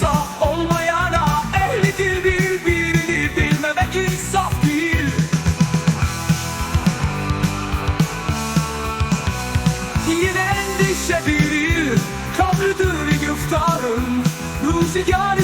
sağ olmayana ehlidir birbirini bilmemek insaf değil. Yine endişe bilir kabrıdır güftarın Ruzigar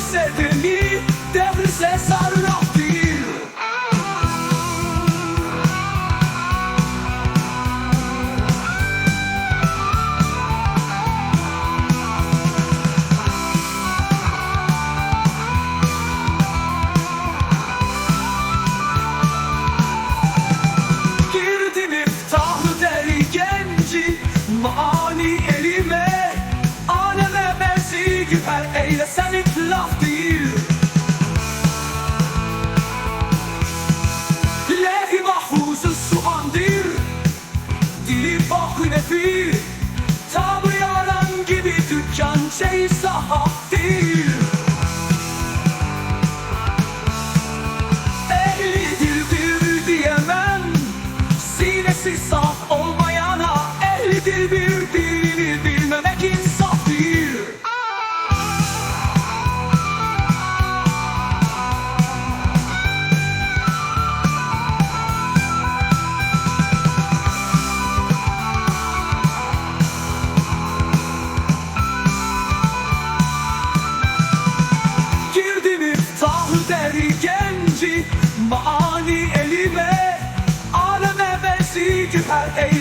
Mani elime Aleme benzi güper Eylesen itlaf değil. Lehi mahfuzu suhandir Dili bakı nefi Tabi yaran gibi dükkan şey sahaf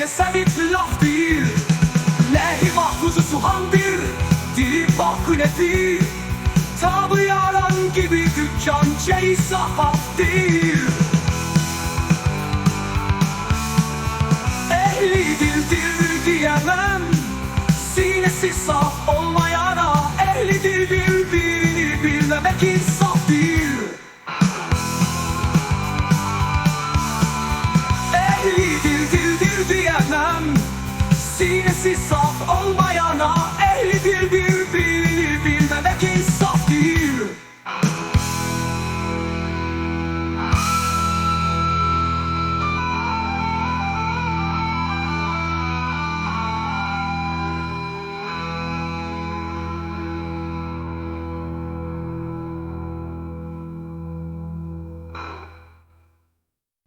Eylesem itlaf değil Lehi mahfuzu suhandir Dili bakı nefi Tabı yaran gibi dükkan Şey sahaf değil. Ehli dildir diyemem Sinesi saf olmayana Ehli dil dildir diyemem Sinesi saf